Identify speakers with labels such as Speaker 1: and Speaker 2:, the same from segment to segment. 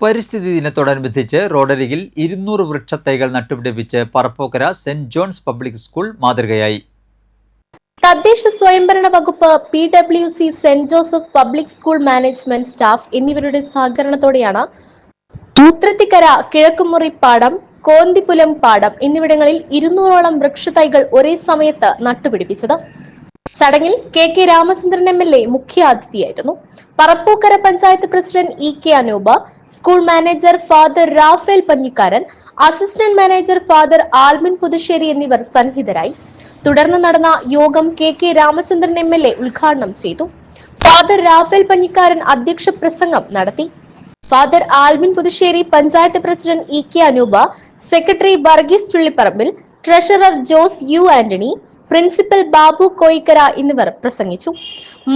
Speaker 1: പരിസ്ഥിതി ദിനത്തോടനുബന്ധിച്ച് റോഡരികിൽ ഇരുന്നൂറ് വൃക്ഷത്തൈകൾ നട്ടുപിടിപ്പിച്ച് Parappukkara saint John's public school മാതൃകയായി.
Speaker 2: തദ്ദേശ സ്വയംഭരണ വകുപ്പ് P W C saint Joseph public school management staff എന്നിവരുടെ സഹകരണത്തോടെയാണ് മൂത്രത്തിക്കര കിഴക്കുമുറി പാടം കോന്തിപുലം പാടം എന്നിവിടങ്ങളിൽ ഇരുന്നൂറോളം വൃക്ഷത്തൈകൾ ഒരേ സമയത്ത് നട്ടുപിടിപ്പിച്ചത്. ചടങ്ങിൽ K K Ramachandran M L A മുഖ്യാതിഥിയായിരുന്നു. Parappukkara panchayat president E K Anoopa school manager father Raphael Panjikkaran assistant manager father Almin Puthussery എന്നിവർ സന്നിഹിതരായി. തുടർന്ന് നടന്ന യോഗം K K Ramachandran M L A ഉദ്ഘാടനം ചെയ്തു. ഫാദർ റാഫേൽ പഞ്ഞിക്കാരൻ അധ്യക്ഷ പ്രസംഗം നടത്തി. Father Almin Puthussery panchayat president E K Anoopa secretary Varghese Chullipparambil treasurer Jose U Antony principal Babu Koyikkara എന്നിവർ പ്രസംഗിച്ചു.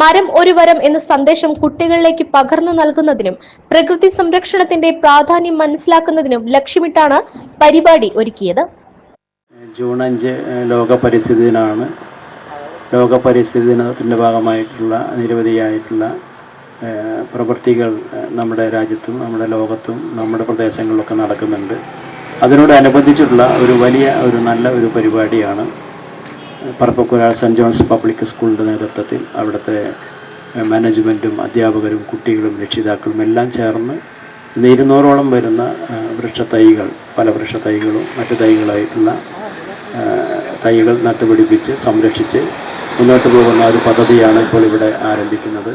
Speaker 2: മരം ഒരു വരം എന്ന സന്ദേശം കുട്ടികളിലേക്ക് പകർന്നു നൽകുന്നതിനും പ്രകൃതി സംരക്ഷണത്തിന്റെ പ്രാധാന്യം മനസ്സിലാക്കുന്നതിനും ലക്ഷ്യമിട്ടാണ് പരിപാടി ഒരുക്കിയത്.
Speaker 3: ജൂൺ അഞ്ച് ലോക പരിസ്ഥിതി ദിനമാണ്. ലോക പരിസ്ഥിതി ദിനത്തിന്റെ ഭാഗമായിട്ടുള്ള നിരവധിയായിട്ടുള്ള പ്രവൃത്തികൾ നമ്മുടെ രാജ്യത്തും നമ്മുടെ ലോകത്തും നമ്മുടെ പ്രദേശങ്ങളിലൊക്കെ നടക്കുന്നുണ്ട്. അതിനോടനുബന്ധിച്ചിട്ടുള്ള ഒരു വലിയ ഒരു നല്ല ഒരു പരിപാടിയാണ് പറപ്പക്കുര സെന്റ് ജോൺസ് പബ്ലിക് സ്കൂളിന്റെ നേതൃത്വത്തിൽ അവിടുത്തെ മാനേജ്മെന്റും അധ്യാപകരും കുട്ടികളും രക്ഷിതാക്കളും എല്ലാം ചേർന്ന് ഇന്ന് ഇരുന്നൂറോളം വരുന്ന വൃക്ഷത്തൈകൾ പല വൃക്ഷത്തൈകളും മറ്റു തൈകളായിട്ടുള്ള തൈകൾ നട്ടുപിടിപ്പിച്ച് സംരക്ഷിച്ച് മുന്നോട്ട് പോകുന്ന ഒരു പദ്ധതിയാണ് ഇപ്പോൾ ഇവിടെ ആരംഭിക്കുന്നത്.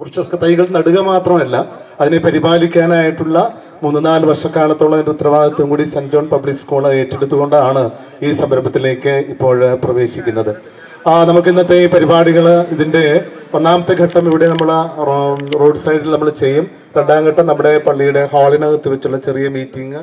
Speaker 4: വൃക്ഷ തൈകൾ നടുക മാത്രമല്ല അതിനെ പരിപാലിക്കാനായിട്ടുള്ള മൂന്ന് നാല് വർഷക്കാലത്തോളം എന്റെ ഉത്തരവാദിത്വം കൂടി സെന്റ് ജോൺ പബ്ലിക് സ്കൂൾ ഏറ്റെടുത്തുകൊണ്ടാണ് ഈ സംരംഭത്തിലേക്ക് ഇപ്പോൾ പ്രവേശിക്കുന്നത്. ആ നമുക്ക് ഇന്നത്തെ ഈ പരിപാടികൾ ഇതിന്റെ ഒന്നാമത്തെ ഘട്ടം ഇവിടെ നമ്മൾ റോഡ് സൈഡിൽ നമ്മൾ ചെയ്യും. രണ്ടാം ഘട്ടം നമ്മുടെ പള്ളിയുടെ ഹാളിനകത്ത് വെച്ചുള്ള ചെറിയ മീറ്റിംഗ്.